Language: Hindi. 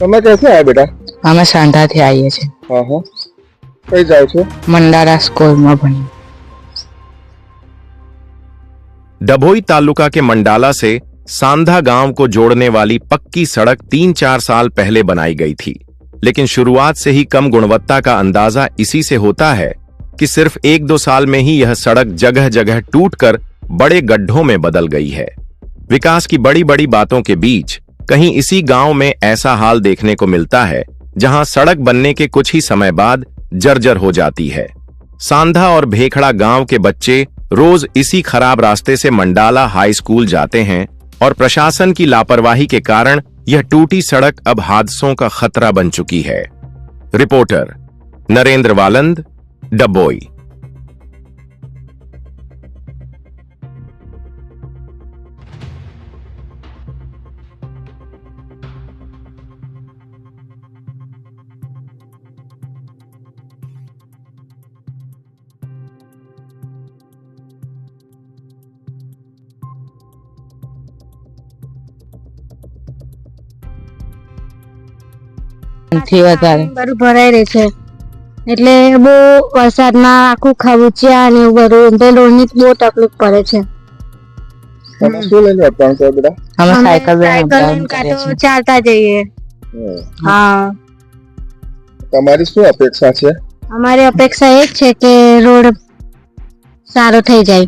તમે ક્યાંથી આવ્યા બેટા અમે સાંધાથી આવીએ છીએ હા હા કઈ જાઓ છો મંડારા સ્કૂલમાં ભણીએ डभोई तालुका के मंडाला से सांधा गांव को जोड़ने वाली पक्की सड़क तीन चार साल पहले बनाई गई थी लेकिन शुरुआत से ही कम गुणवत्ता का अंदाजा इसी से होता है कि सिर्फ एक दो साल में ही यह सड़क जगह जगह टूटकर बड़े गड्ढों में बदल गई है विकास की बड़ी बड़ी बातों के बीच कहीं इसी गाँव में ऐसा हाल देखने को मिलता है, जहाँ सड़क बनने के कुछ ही समय बाद जर्जर हो जाती है। सांधा और भेखड़ा गाँव के बच्चे रोज इसी खराब रास्ते से मंडाला हाई स्कूल जाते हैं और प्रशासन की लापरवाही के कारण यह टूटी सड़क अब हादसों का खतरा बन चुकी है। रिपोर्टर नरेंद्र वालंद, डबोई। થી વધારે. બધું ભરાઈ રહે છે. એટલે બહુ વરસાદમાં આખું ખાબુચિયા અને એવું બધું રોડની બહુ તકલીફ પડે છે. તમે શું લઈને અમે સાયકલ લઈને ચાલતા જઈએ. હા. તમારી શું અપેક્ષા છે? અમારી અપેક્ષા એ જ છે કે રોડ સારો થઈ જાય.